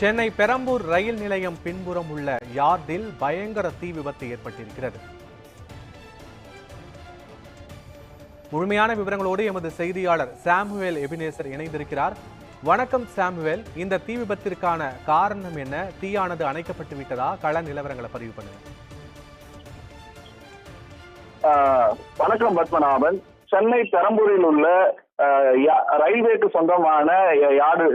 சென்னை பெரம்பூர் ரயில் நிலையம் பின்புறம் உள்ள யார்டில் பயங்கர தீ விபத்து ஏற்பட்டிருக்கிறது. முழுமையான விவரங்களோடு எமது செய்தியாளர் சாமுவேல் எபினேசர் இணைந்திருக்கிறார். வணக்கம் சாமுவேல். இந்த தீ விபத்திற்கான காரணம் என்ன? தீயானது அணைக்கப்பட்டு விட்டதா? கள நிலவரங்களை பதிவு பண்ணுங்க. ஆஹ் வணக்கம் பத்மநாபன். சென்னை பெரம்பூரில் உள்ள ரயில்வேக்கு சொந்தமான யா- யார்டு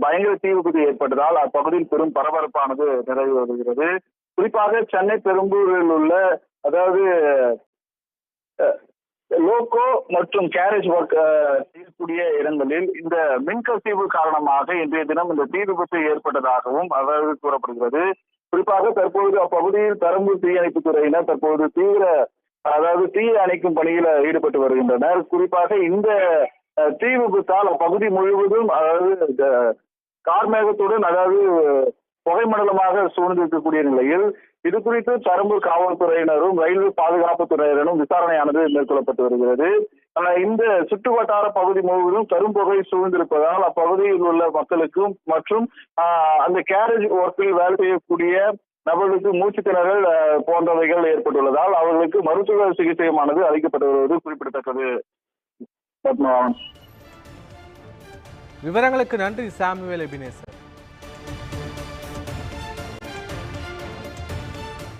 பயங்கர தீ விபத்து ஏற்பட்டதால் அப்பகுதியில் பெரும் பரபரப்பானது நிறைவு வருகிறது. குறிப்பாக சென்னை பெரும்பூரில் உள்ள அதாவது லோக்கோ லோகோ மற்றும் கேரேஜ் ஒர்க் செய்யக்கூடிய இடங்களில் இந்த மின்கசிவு காரணமாக இன்றைய தினம் இந்த தீ விபத்து ஏற்பட்டதாகவும் அதாவது கூறப்படுகிறது. குறிப்பாக தற்போது அப்பகுதியில் பெரம்பூர் தீயணைப்பு துறையினர் தற்போது தீவிர அதாவது தீ அணைக்கும் பணியில ஈடுபட்டு வருகின்றனர். குறிப்பாக இந்த தீ விபத்தால் அப்பகுதி முழுவதும் அதாவது கார்மேகத்துடன் அதாவது புகை மண்டலமாக சூழ்ந்திருக்கக்கூடிய நிலையில் இது குறித்து பெரம்பூர் காவல்துறையினரும் ரயில்வே பாதுகாப்பு துறையினரும் விசாரணையானது மேற்கொள்ளப்பட்டு வருகிறது. இந்த சுற்று வட்டார பகுதி முழுவதும் கரும்புகை சூழ்ந்திருப்பதால் அப்பகுதியில் உள்ள மக்களுக்கும் மற்றும் ஆஹ், அந்த கேரேஜ் ஒர்க்கில் வேலை செய்யக்கூடிய நபர்களுக்கு மூச்சு திணறல் போன்றவைகள் ஏற்பட்டுள்ளதால் அவர்களுக்கு மருத்துவ சிகிச்சையுமானது அளிக்கப்பட்டு வருவது குறிப்பிடத்தக்கது. விவரங்களுக்கு நன்றி சாமுவேல் எபினேசர்.